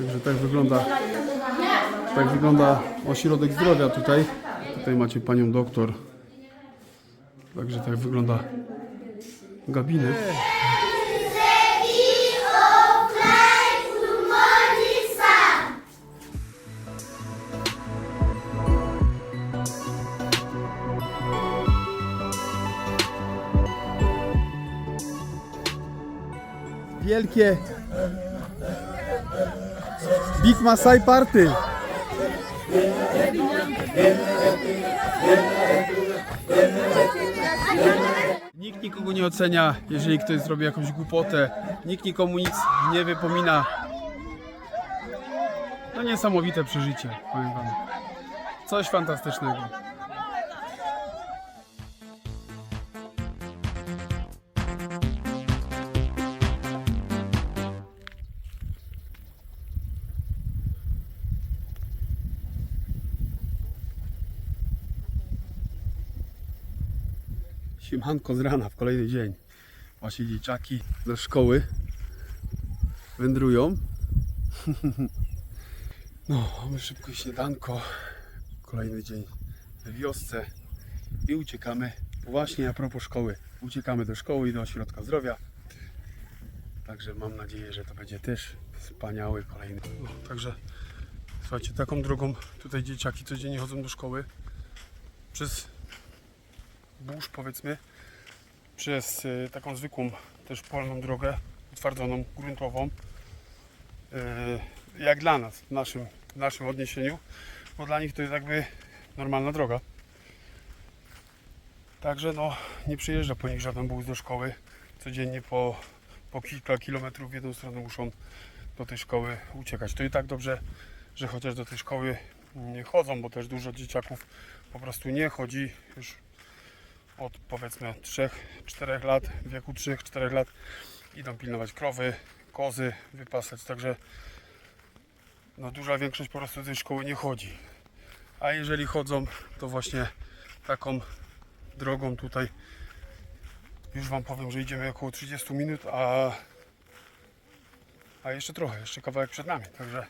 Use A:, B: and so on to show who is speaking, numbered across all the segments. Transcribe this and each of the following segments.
A: Także tak wygląda, tak wygląda ośrodek zdrowia tutaj. Tutaj macie panią doktor. Także tak wygląda gabinet. Wielkie Big Masai Party. Nikt nikogo nie ocenia, jeżeli ktoś zrobi jakąś głupotę. Nikt nikomu nic nie wypomina. No niesamowite przeżycie, powiem wam. Coś fantastycznego. Siemanko z rana w kolejny dzień. Właśnie dzieciaki ze szkoły wędrują. No, mamy szybko śniadanko. Kolejny dzień w wiosce i uciekamy właśnie a propos szkoły. Uciekamy do szkoły i do ośrodka zdrowia. Także mam nadzieję, że to będzie też wspaniały kolejny. No, także słuchajcie, taką drogą tutaj dzieciaki codziennie chodzą do szkoły. Przez burz powiedzmy przez y, taką zwykłą też polną drogę utwardzoną, gruntową y, jak dla nas w naszym, w naszym odniesieniu bo dla nich to jest jakby normalna droga. Także no nie przyjeżdża po nich żaden bus do szkoły. Codziennie po, po kilka kilometrów w jedną stronę muszą do tej szkoły uciekać. To i tak dobrze, że chociaż do tej szkoły nie chodzą, bo też dużo dzieciaków po prostu nie chodzi już od powiedzmy 3-4 lat, w wieku 3-4 lat idą pilnować krowy, kozy, wypasać, także no duża większość po prostu tej szkoły nie chodzi. A jeżeli chodzą, to właśnie taką drogą tutaj już Wam powiem, że idziemy około 30 minut, a, a jeszcze trochę, jeszcze kawałek przed nami, także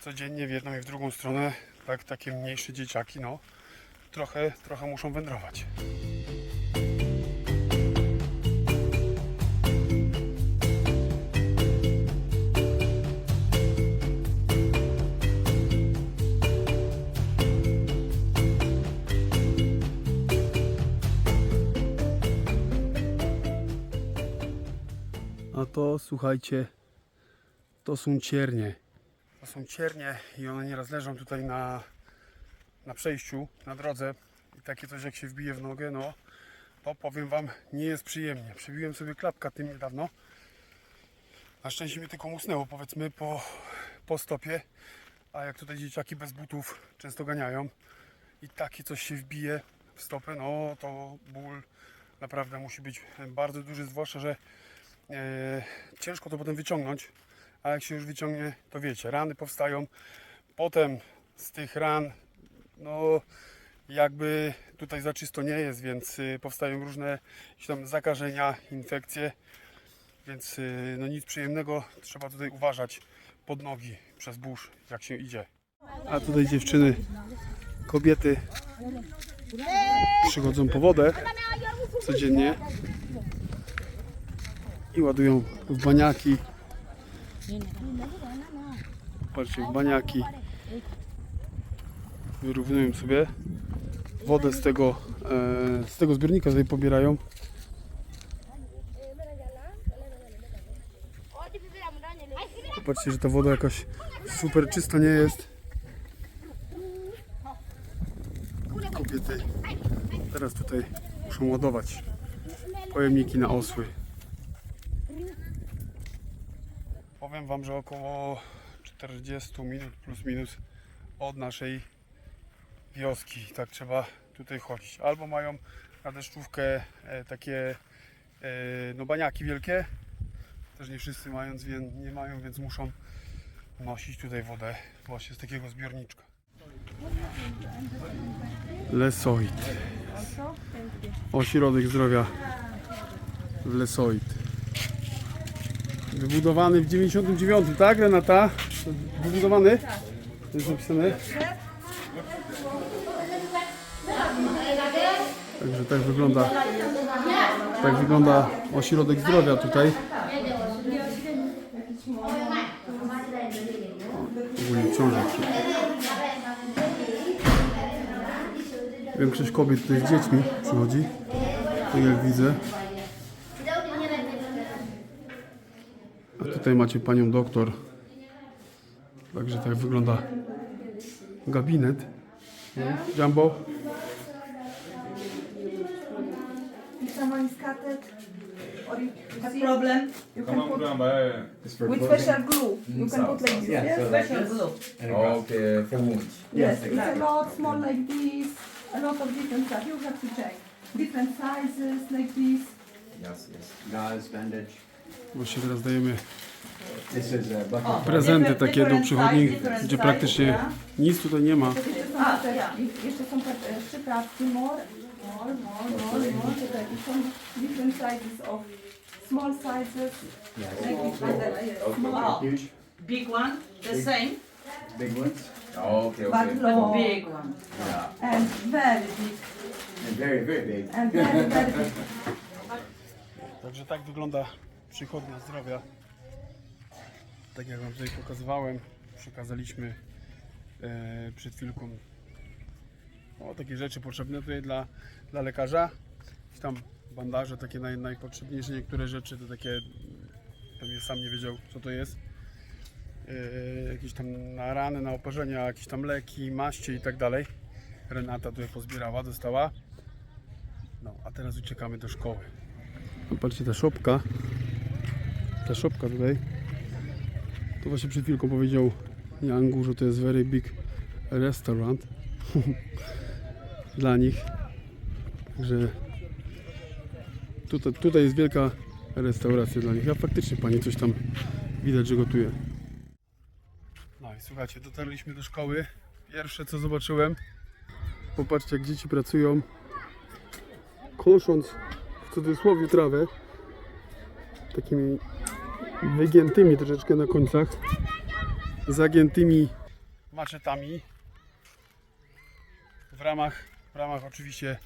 A: codziennie w jedną i w drugą stronę, tak takie mniejsze dzieciaki, no trochę, trochę muszą wędrować. A to słuchajcie, to są ciernie. To są ciernie i one nieraz leżą tutaj na, na przejściu, na drodze i takie coś jak się wbije w nogę, no to powiem Wam, nie jest przyjemnie. Przebiłem sobie klapka tym niedawno. Na szczęście mi tylko musnęło, powiedzmy, po, po stopie. A jak tutaj dzieciaki bez butów często ganiają i takie coś się wbije w stopę, no to ból naprawdę musi być bardzo duży, zwłaszcza, że e, ciężko to potem wyciągnąć. A jak się już wyciągnie, to wiecie, rany powstają. Potem z tych ran, no jakby tutaj za czysto nie jest, więc y, powstają różne tam zakażenia, infekcje, więc y, no nic przyjemnego, trzeba tutaj uważać pod nogi przez burz, jak się idzie. A tutaj dziewczyny, kobiety przychodzą po wodę codziennie i ładują w baniaki. Patrzcie, w baniaki wyrównują sobie wodę z tego, e, z tego zbiornika sobie pobierają. Popatrzcie, że ta woda jakaś super czysta nie jest. Kobiety teraz tutaj muszą ładować pojemniki na osły. Powiem Wam, że około 40 minut plus minus od naszej wioski. Tak trzeba tutaj chodzić. Albo mają na deszczówkę e, takie e, no baniaki wielkie. Też nie wszyscy mając, nie mają, więc muszą nosić tutaj wodę właśnie z takiego zbiorniczka. Lesoid. Ośrodek zdrowia w Lesoid. Wybudowany w 99, tak Renata? wybudowany? Jest napisane? Także tak wygląda tak wygląda ośrodek zdrowia tutaj. Ogólnie książek. Większość kobiet tutaj z dziećmi przychodzi, tak jak widzę. A tutaj macie panią doktor. Także tak wygląda gabinet. Jumbo.
B: Or you have problem, you can put
C: for
B: with
C: clothing.
B: special glue. You can put like this.
C: Yeah,
B: Yes,
C: so like
B: special
C: this.
B: glue.
C: And a.
D: Okay, for wounds.
B: Yes,
C: Yes,
B: it's a lot small like this. A lot of different stuff. You have to check different sizes like this.
C: Yes, yes. Gauze, bandage.
A: Właśnie teraz dajemy
C: This is a bucket.
A: prezenty takie do przychodni, gdzie praktycznie nic tutaj nie ma.
B: Jeszcze są papierki. Jeszcze są pa- przyprawki. More, more, more, more, more. Tutaj są different sizes of small sizes.
C: Yeah,
B: Like
C: small,
B: this,
C: small.
B: like that.
C: Okay,
B: Small.
C: huge.
E: Big one, the same,
C: Big ones.
D: Okay,
B: But
D: okay.
B: long
E: big one.
C: Yeah.
B: and very big.
C: And very, very big.
B: And very, very big.
A: Także tak wygląda przychodnia zdrowia. Tak jak Wam tutaj pokazywałem, przekazaliśmy e, przed chwilką o, takie rzeczy potrzebne tutaj dla, dla lekarza. Jakieś tam bandaże, takie naj, najpotrzebniejsze, niektóre rzeczy to takie, pewnie sam nie wiedział co to jest. E, jakieś tam na rany, na oparzenia, jakieś tam leki, maście i tak dalej. Renata tutaj pozbierała, dostała. No, a teraz uciekamy do szkoły. No, Patrzcie, ta szopka. Ta szopka tutaj. To właśnie przed chwilką powiedział Yangu, że to jest very big restaurant. Dla nich. Także tutaj, tutaj jest wielka restauracja dla nich. A faktycznie pani coś tam widać, że gotuje. No i słuchajcie, dotarliśmy do szkoły. Pierwsze co zobaczyłem. Popatrzcie jak dzieci pracują. Kosząc w cudzysłowie trawę takimi wygiętymi troszeczkę na końcach zagiętymi maczetami w ramach, w ramach oczywiście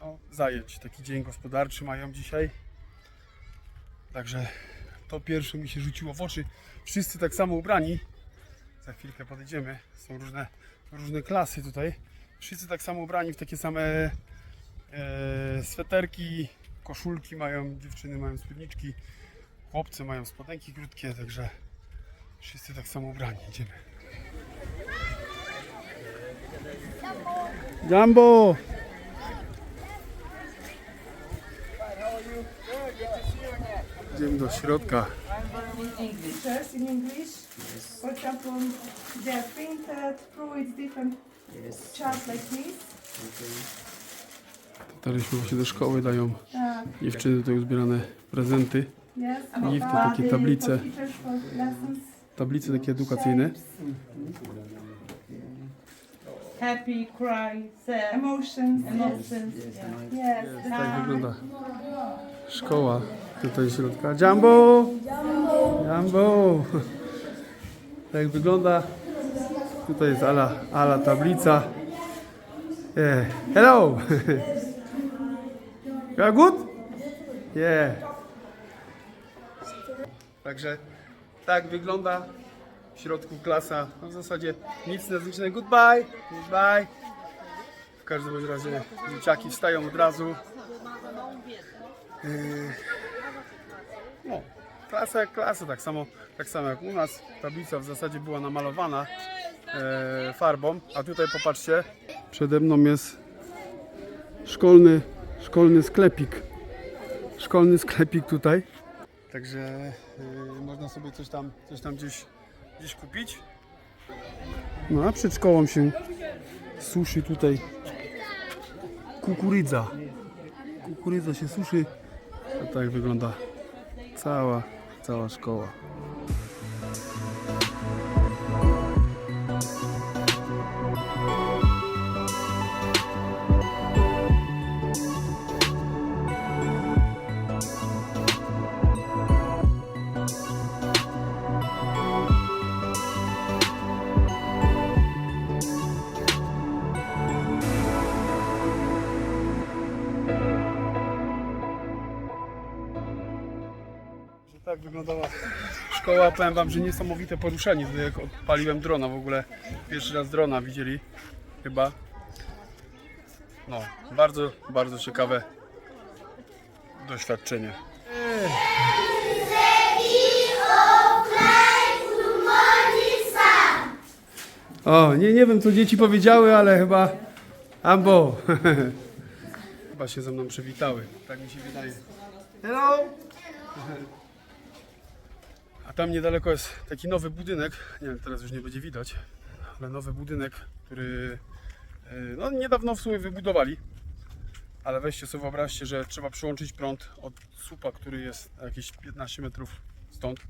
A: no, zajęć. Taki dzień gospodarczy mają dzisiaj. Także to pierwsze mi się rzuciło w oczy. Wszyscy tak samo ubrani. Za chwilkę podejdziemy. Są różne, różne klasy tutaj. Wszyscy tak samo ubrani w takie same e, sweterki, koszulki mają, dziewczyny mają spódniczki, chłopcy mają spodenki krótkie, także wszyscy tak samo ubrani. Idziemy. Jumbo! Idziemy do środka.
B: Pictures in English. For example, they are printed through its different charts like this.
A: Dotarliśmy właśnie do szkoły, dają
B: Tak,
A: dziewczyny tutaj uzbierane prezenty.
B: yes.
A: Gifty, takie tablice. Tablice takie edukacyjne.
E: Happy, cry, sad,
B: Emotions.
E: emotions.
B: Yes.
E: Yeah.
B: yes.
A: Tak wygląda szkoła tutaj środka. Jumbo! Jumbo! Tak wygląda. Tutaj jest ala, ala tablica. Yeah. Hello! You are good? Yeah. Także tak wygląda w środku klasa. No w zasadzie nic nadzwyczajnego. Goodbye! Goodbye! W każdym razie dzieciaki wstają od razu. Yy, No, klasa jak klasa, tak samo, tak samo jak u nas. Tablica w zasadzie była namalowana e, farbą, a tutaj popatrzcie, przede mną jest szkolny, szkolny sklepik. Szkolny sklepik tutaj. Także yy, można sobie coś tam, coś tam gdzieś, gdzieś kupić. No a przed szkołą się suszy tutaj kukurydza. Kukurydza się suszy. A tak wygląda cała, cała szkoła. Powiem wam, że niesamowite poruszenie. Jak odpaliłem drona w ogóle. Pierwszy raz drona widzieli chyba. No, bardzo, bardzo ciekawe doświadczenie. O, nie, nie wiem co dzieci powiedziały, ale chyba Ambo. chyba się ze mną przywitały. Tak mi się wydaje. Hello! A tam niedaleko jest taki nowy budynek. Nie wiem, teraz już nie będzie widać, ale nowy budynek, który e, no, niedawno w sumie wybudowali. Ale weźcie sobie wyobraźcie, że trzeba przyłączyć prąd od słupa, który jest jakieś 15 metrów stąd.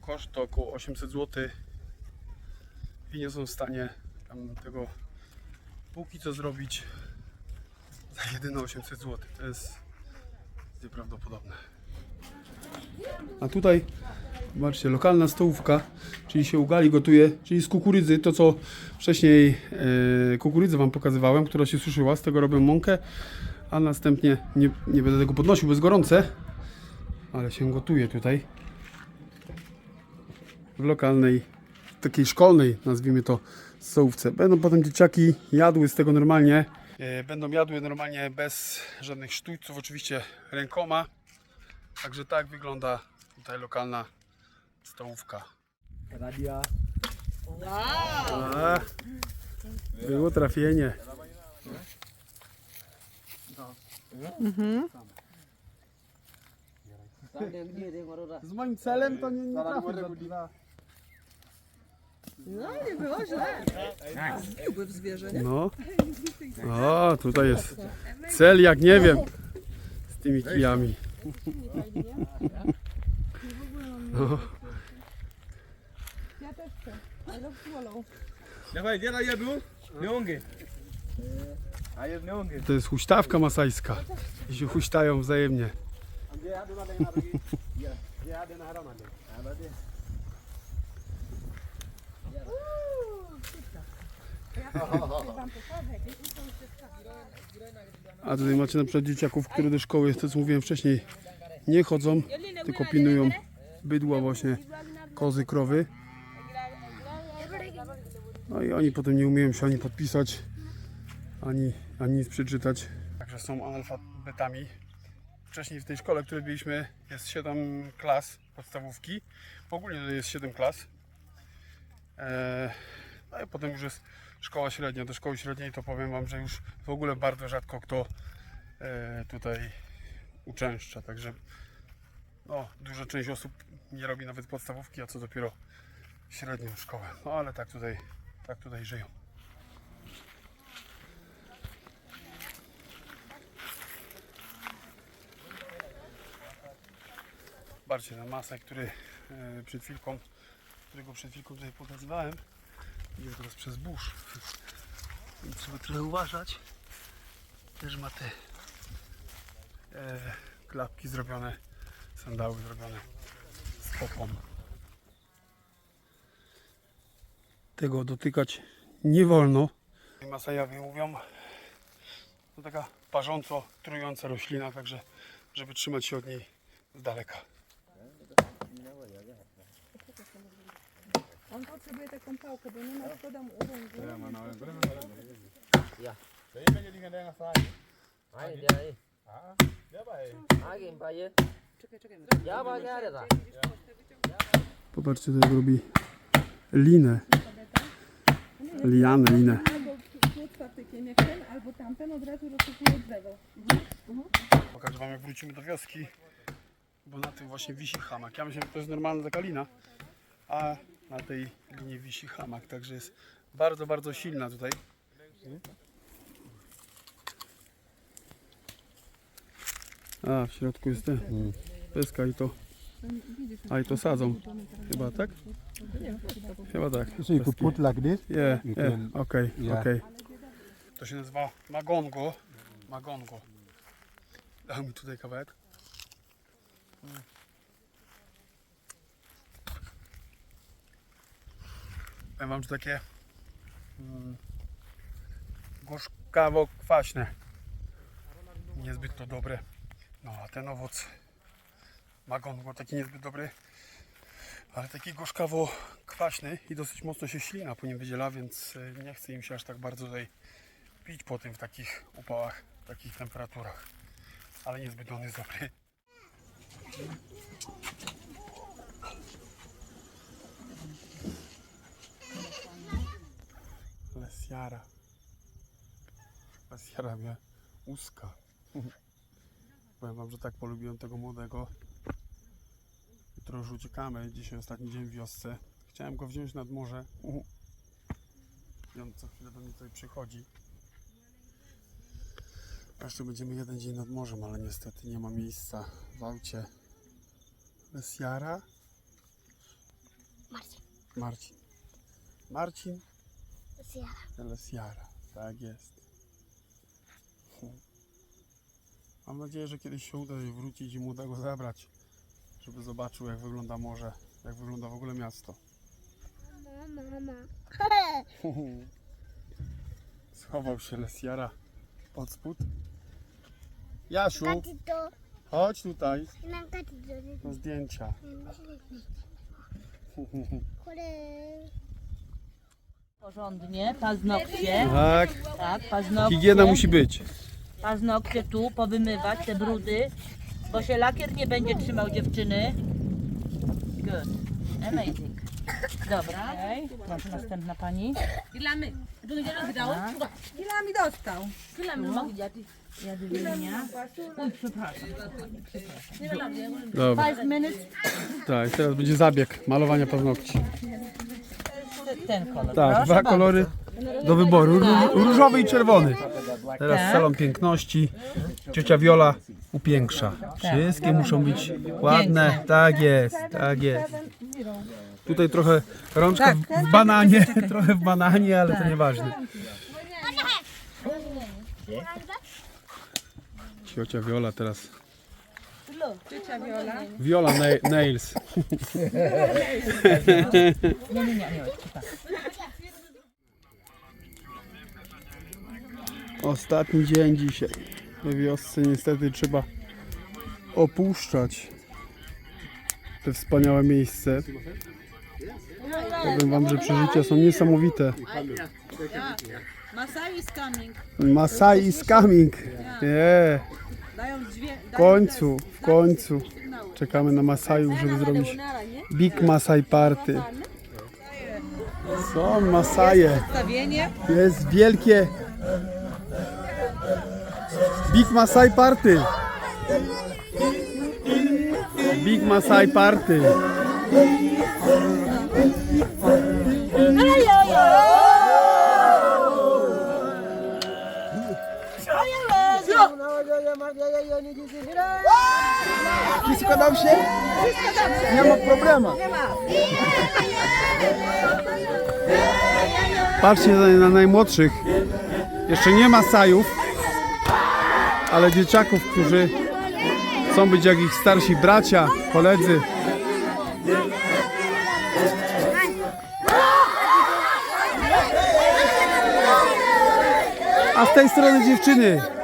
A: Koszt to około 800 zł i nie są w stanie tego póki co zrobić za jedyne 800 zł. To jest nieprawdopodobne. A tutaj, zobaczcie, lokalna stołówka, czyli się ugali gotuje, czyli z kukurydzy, to co wcześniej e, kukurydzę Wam pokazywałem, która się suszyła, z tego robię mąkę, a następnie, nie, nie będę tego podnosił, bo jest gorące, ale się gotuje tutaj w lokalnej, takiej szkolnej, nazwijmy to, stołówce. Będą potem dzieciaki jadły z tego normalnie. E, Będą jadły normalnie bez żadnych sztućców, oczywiście rękoma. Także tak wygląda tutaj lokalna stołówka.
C: Radio.
A: A, było trafienie. Z moim celem to nie, nie trafię.
B: No nie było źle. Lubię w zwierzę, nie?
A: No. O, tutaj jest cel jak nie wiem. Z tymi kijami. No.
B: Ja też chcę. Ale wolą.
D: Dawaj, gdzie jedu? Nyonge. A jest.
A: To jest huśtawka masajska. I się huśtają wzajemnie. A tutaj macie na przykład dzieciaków, które do szkoły, to co mówiłem wcześniej, nie chodzą, tylko pilnują bydła właśnie, kozy, krowy. No i oni potem nie umieją się ani podpisać, ani, ani nic przeczytać. Także są analfabetami. Wcześniej w tej szkole, w której byliśmy, jest 7 klas podstawówki. Ogólnie to jest 7 klas. Eee, no i potem już jest szkoła średnia. Do szkoły średniej to powiem Wam, że już w ogóle bardzo rzadko kto e, tutaj uczęszcza. Także no, duża część osób nie robi nawet podstawówki, a co dopiero średnią szkołę. No ale tak tutaj, tak tutaj żyją. Zobaczcie na masę, który e, przed chwilką, którego przed chwilką tutaj pokazywałem. Idzie teraz przez burz. Więc trzeba trochę uważać. Też ma te e, klapki zrobione, sandały zrobione z popą. Tego dotykać nie wolno. Masajowie mówią, to taka parząco trująca roślina, także żeby trzymać się od niej z daleka.
B: On potrzebuje taką pałkę, bo nie ma szkoda mu
F: pa ye. Ja.
A: Popatrzcie, to jak robi linę. Lianę, linę.
B: Albo patykiem jak ten, albo tamten od razu rozsypuje drzewo.
A: Pokażę Wam jak wrócimy do wioski, bo na tym właśnie wisi hamak. Ja myślę, że to jest normalna taka lina, a na tej linie wisi hamak, także jest bardzo, bardzo silna tutaj. A, w środku jest ten peska i to, a i to sadzą. Chyba tak? Chyba tak.
D: So you could put like this.
A: Yeah,
D: You
A: yeah,
D: can-
A: okej,
D: yeah.
A: okej. To się nazywa magongo. Magongo. Dał mi tutaj kawałek. Powiem wam, że takie mm, gorzkawo-kwaśne. Niezbyt to dobre. No a ten owoc Magon był taki niezbyt dobry, ale taki gorzkawo kwaśny i dosyć mocno się ślina po nim wydziela, więc y, nie chce im się aż tak bardzo tutaj pić po tym w takich upałach, w takich temperaturach. Ale niezbyt on jest dobry. Lesiara. Lesiara mnie łuska. Powiem wam, że tak polubiłem tego młodego. Jutro już uciekamy. Dzisiaj ostatni dzień w wiosce. Chciałem go wziąć nad morze. I on co chwilę do mnie tutaj przychodzi. Jeszcze będziemy jeden dzień nad morzem, ale niestety nie ma miejsca w aucie. Lesiara?
G: Marcin.
A: Marcin. Marcin
G: Sierra.
A: Lesiara. Tak jest. Mam nadzieję, że kiedyś się uda wrócić i młodego zabrać, żeby zobaczył jak wygląda morze, jak wygląda w ogóle miasto.
G: Mama.
A: Schował się Lesiara pod spód. Jasiu,
G: to.
A: chodź tutaj do zdjęcia.
E: Porządnie, paznokcie,
A: Tak,
E: tak, paznokcie.
A: higiena musi być.
E: Paznokcie tu, powymywać te brudy, bo się lakier nie będzie trzymał dziewczyny. Good. Amazing. Dobra. Proszę, następna pani. Jadwinia. Oj, przepraszam.
A: Dobra.
E: Five minutes,
A: Tak, teraz będzie zabieg malowania paznokci.
E: ten kolor.
A: Tak,
E: Proszę
A: dwa
E: bardzo.
A: kolory do wyboru. Ró- Różowy i czerwony. Teraz
E: Tak.
A: salon piękności. Ciocia Wiola upiększa. Wszystkie muszą być ładne. Tak jest, tak jest. Tutaj trochę rączka w bananie, trochę w bananie, ale to nieważne. Ciocia Wiola teraz. Wiola na- Nails.
E: Tak.
A: Ostatni dzień dzisiaj. Wiosce niestety trzeba opuszczać te wspaniałe miejsce. Powiem wam, że przeżycia są niesamowite.
E: Masai is coming.
A: Masai is coming. Yeah. W końcu, w końcu. Czekamy na Masajów, żeby zrobić Big Masai Party. Są Masaje. Jest wielkie Big Masai Party. Big Masai Party.
D: Wszystko dobrze? Nie ma problemu.
A: Patrzcie na, na najmłodszych. Jeszcze nie ma sajów, ale dzieciaków, którzy chcą być jak ich starsi bracia, koledzy. A z tej strony dziewczyny.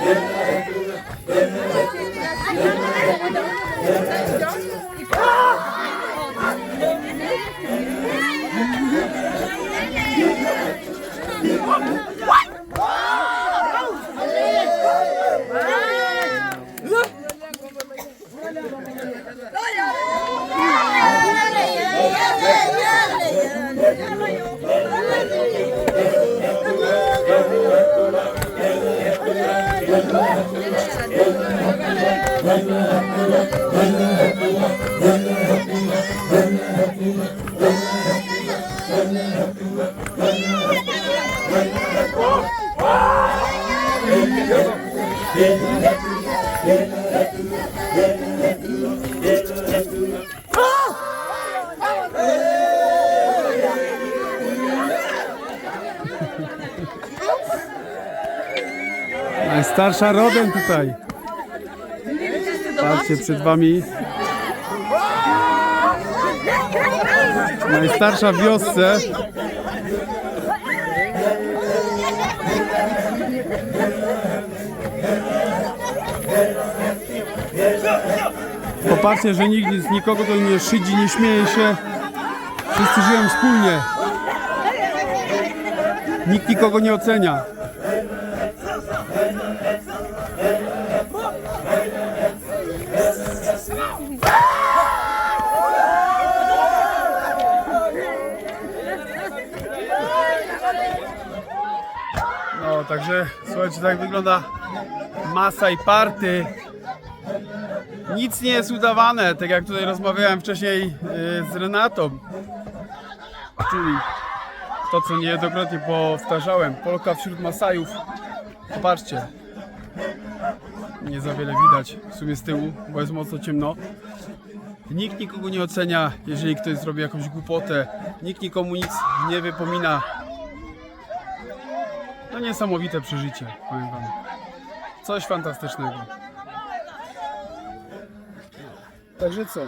A: Yeah. Najstarsza rodem tutaj. Patrzcie przed wami. Najstarsza w wiosce. Popatrzcie, że nikt nic, nikogo to nie szydzi, nie śmieje się. Wszyscy żyją wspólnie. Nikt nikogo nie ocenia. No, także słuchajcie, tak wygląda masa i party. Nic nie jest udawane, tak jak tutaj rozmawiałem wcześniej yy, z Renatą. Czyli to, co niejednokrotnie powtarzałem. Polka wśród Masajów. Popatrzcie. Nie za wiele widać w sumie z tyłu, bo jest mocno ciemno. Nikt nikogo nie ocenia, jeżeli ktoś zrobi jakąś głupotę. Nikt nikomu nic nie wypomina. No niesamowite przeżycie, powiem wam. Coś fantastycznego. Także co?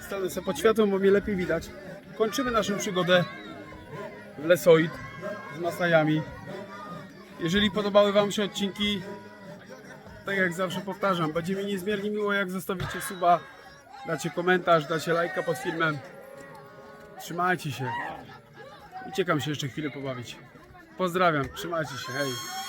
A: Stanę sobie pod światłem, bo mnie lepiej widać. Kończymy naszą przygodę w Lesoid z Masajami. Jeżeli podobały Wam się odcinki, tak jak zawsze powtarzam, będzie mi niezmiernie miło, jak zostawicie suba, dacie komentarz, dacie lajka pod filmem. Trzymajcie się. Uciekam się jeszcze chwilę pobawić. Pozdrawiam, trzymajcie się, hej.